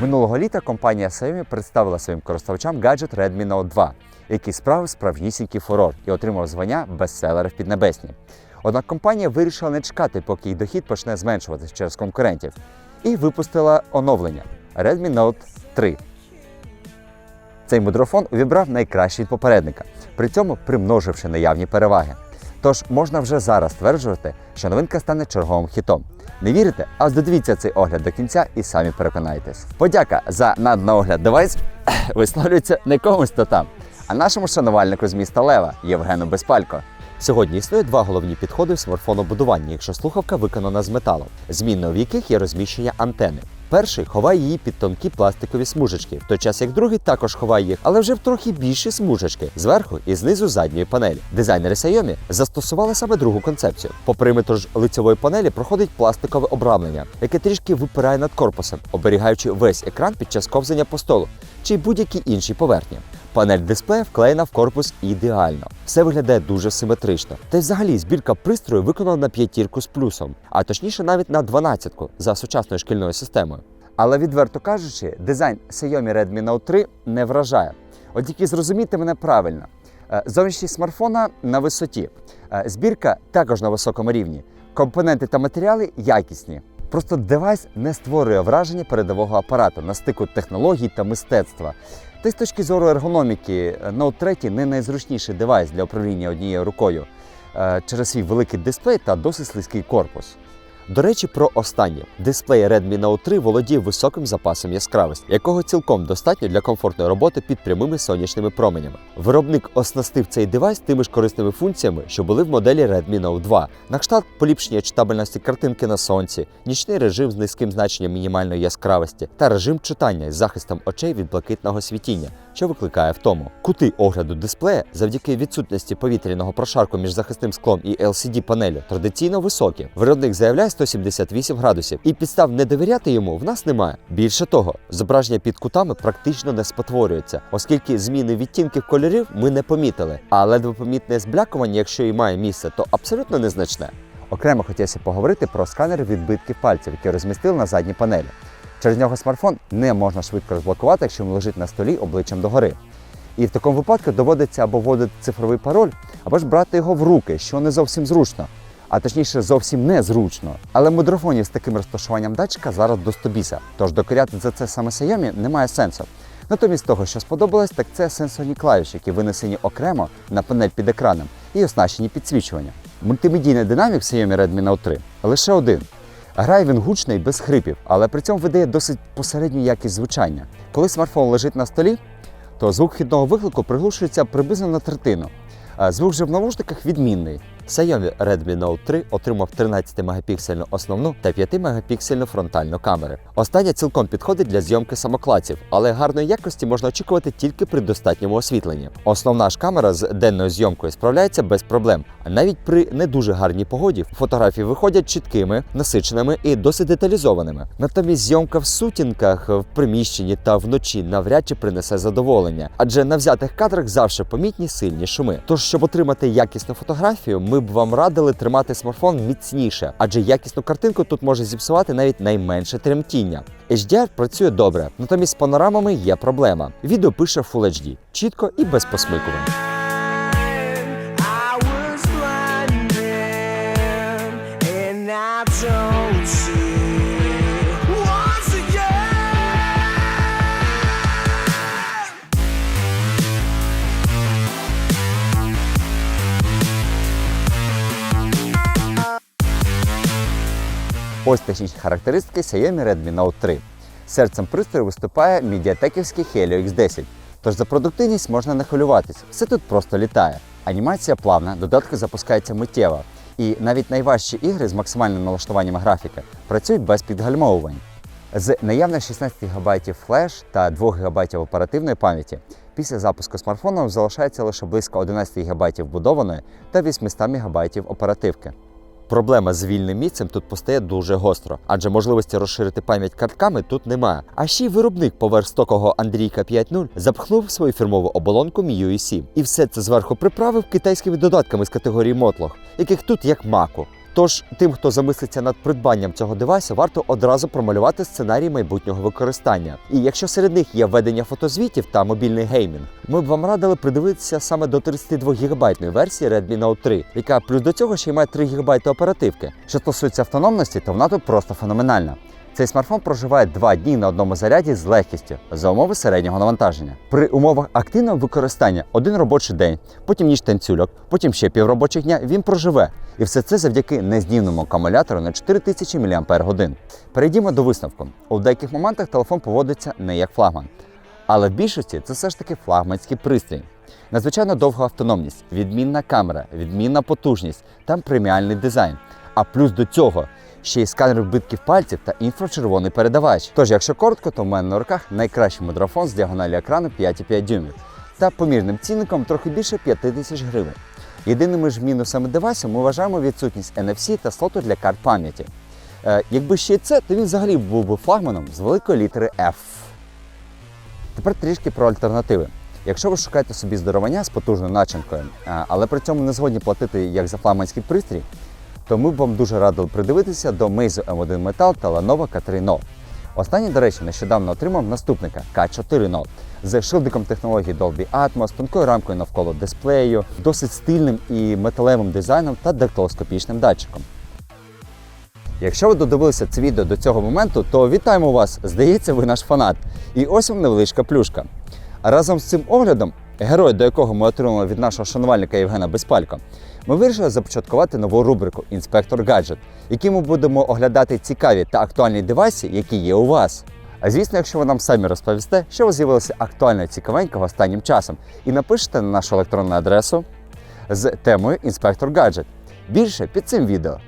Минулого літа компанія Xiaomi представила своїм користувачам гаджет Redmi Note 2, який справив справжнісінький фурор і отримав звання бестселера в Піднебесні. Однак компанія вирішила не чекати, поки їх дохід почне зменшуватися через конкурентів, і випустила оновлення Redmi Note 3. Цей мудрофон увібрав найкраще від попередника, при цьому примноживши наявні переваги. Тож можна вже зараз стверджувати, що новинка стане черговим хітом. Не вірите? А додивіться цей огляд до кінця і самі переконайтесь. Подяка за надноогляд девайс висловлюється не комусь то там, а нашому шанувальнику з міста Лева Євгену Безпалько. Сьогодні існує два головні підходи в смартфонобудуванні, якщо слухавка виконана з металу, змінно в яких є розміщення антени. Перший ховає її під тонкі пластикові смужечки, в той час як другий також ховає їх, але вже в трохи більші смужечки зверху і знизу задньої панелі. Дизайнери Xiaomi застосували саме другу концепцію. По периметру ж лицевої панелі проходить пластикове обрамлення, яке трішки випирає над корпусом, оберігаючи весь екран під час ковзання по столу чи будь-які інші поверхні. Панель дисплея вклеєна в корпус ідеально. Все виглядає дуже симетрично. Та й взагалі збірка пристрою виконана на п'ятірку з плюсом, а точніше навіть на дванадцятку за сучасною шкільною системою. Але відверто кажучи, дизайн Xiaomi Redmi Note 3 не вражає. От тільки зрозумійте мене правильно. Е, Зовнішність смартфона на висоті, Е, збірка також на високому рівні. Компоненти та матеріали якісні. Просто девайс не створює враження передового апарату на стику технологій та мистецтва. Та й з точки зору ергономіки, е, Note 3 не найзручніший девайс для управління однією рукою е, через свій великий дисплей та досить слизький корпус. До речі, про останнє. Дисплей Redmi Note 3 володіє високим запасом яскравості, якого цілком достатньо для комфортної роботи під прямими сонячними променями. Виробник оснастив цей девайс тими ж корисними функціями, що були в моделі Redmi Note 2. На кшталт поліпшення читабельності картинки на сонці, нічний режим з низьким значенням мінімальної яскравості та режим читання з захистом очей від блакитного світіння, що викликає втому. Кути огляду дисплея завдяки відсутності повітряного прошарку між захисним склом і LCD панелю традиційно високі. Виробник заявляє 178 градусів, і підстав не довіряти йому в нас немає. Більше того, зображення під кутами практично не спотворюється, оскільки зміни відтінків кольорів ми не помітили. А ледве помітне зблякування, якщо і має місце, то абсолютно незначне. Окремо хотілося поговорити про сканер відбитків пальців, який розмістили на задній панелі. Через нього смартфон не можна швидко розблокувати, якщо він лежить на столі обличчям догори. І в такому випадку доводиться або вводити цифровий пароль, або ж брати його в руки, що не зовсім зручно, а точніше зовсім незручно. Але мудрофонів з таким розташуванням датчика зараз до стобіса, тож докоряти за це саме Xiaomi немає сенсу. Натомість того, що сподобалось, так це сенсорні клавіші, які винесені окремо на панель під екраном і оснащені підсвічуванням. Мультимедійний динамік Xiaomi Redmi Note 3 лише один. Грає він гучний без хрипів, але при цьому видає досить посередню якість звучання. Коли смартфон лежить на столі, то звук вхідного виклику приглушується приблизно на третину. А звук же в навушниках відмінний. Xiaomi Redmi Note 3 отримав 13-мегапіксельну основну та 5-мегапіксельну фронтальну камери. Остання цілком підходить для зйомки самокладців, але гарної якості можна очікувати тільки при достатньому освітленні. Основна ж камера з денною зйомкою справляється без проблем, навіть при не дуже гарній погоді фотографії виходять чіткими, насиченими і досить деталізованими. Натомість зйомка в сутінках в приміщенні та вночі навряд чи принесе задоволення, адже на взятих кадрах завжди помітні сильні шуми. Тож, щоб отримати якісну фотографію, ми б вам радили тримати смартфон міцніше, адже якісну картинку тут може зіпсувати навіть найменше тремтіння. HDR працює добре, натомість з панорамами є проблема. Відео пише Full HD, чітко і без посмикувань. I was blinded and I Ось технічні характеристики Xiaomi Redmi Note 3. Серцем пристрою виступає медіатеківський Helio X10. Тож за продуктивність можна не хвилюватись, все тут просто літає. Анімація плавна, додатки запускаються миттєво. І навіть найважчі ігри з максимальним налаштуванням графіки працюють без підгальмовувань. З наявних 16 ГБ флеш та 2 ГБ оперативної пам'яті після запуску смартфону залишається лише близько 11 ГБ вбудованої та 800 МБ оперативки. Проблема з вільним місцем тут постає дуже гостро, адже можливості розширити пам'ять картками тут немає. А ще й виробник поверстокого Андрійка 5.0 запхнув свою фірмову оболонку MIUI 7. І все це зверху приправив китайськими додатками з категорії Мотлох, яких тут як маку. Тож тим, хто замислиться над придбанням цього девайсу, варто одразу промалювати сценарій майбутнього використання. І якщо серед них є ведення фотозвітів та мобільний геймінг, ми б вам радили придивитися саме до 32 гігабайтної версії Redmi Note 3, яка плюс до цього ще й має 3 гігабайти оперативки. Що стосується автономності, то вона тут просто феноменальна. Цей смартфон проживає два дні на одному заряді з легкістю за умови середнього навантаження. При умовах активного використання один робочий день, потім ніж танцюльок, потім ще півробочих дня він проживе. І все це завдяки незнімному акумулятору на 4000 мАч. Перейдімо до висновку. У деяких моментах телефон поводиться не як флагман. Але в більшості це все ж таки флагманський пристрій. Надзвичайно довга автономність, відмінна камера, відмінна потужність та преміальний дизайн. А плюс до цього ще й сканер вбитків пальців та інфрачервоний передавач. Тож, якщо коротко, то в мене на руках найкращий мудрофон з діагоналі екрану 5,5 дюймів та помірним цінником трохи більше 5 тисяч гривень. Єдиними ж мінусами девайсу ми вважаємо відсутність NFC та слоту для карт пам'яті. Е, якби ще й це, то він взагалі був би флагманом з великої літери F. Тепер трішки про альтернативи. Якщо ви шукаєте собі здоровання з потужною начинкою, але при цьому не згодні платити як за флагманський пристрій, то ми б вам дуже радили придивитися до Meizu M1 Metal та Lenovo K3 Note. Останній, до речі, нещодавно отримав наступника K4 Note з шилдиком технології Dolby Atmos, тонкою рамкою навколо дисплею, досить стильним і металевим дизайном та дактилоскопічним датчиком. Якщо ви додивилися це відео до цього моменту, то вітаємо вас! Здається, ви наш фанат. І ось вам невеличка плюшка. Разом з цим оглядом, герой, до якого ми отримали від нашого шанувальника Євгена Безпалько, ми вирішили започаткувати нову рубрику Інспектор Гаджет, якій ми будемо оглядати цікаві та актуальні девайси, які є у вас. А звісно, якщо ви нам самі розповісте, що у вас з'явилося актуально і цікавенького останнім часом, і напишете на нашу електронну адресу з темою Інспектор Гаджет. Більше під цим відео.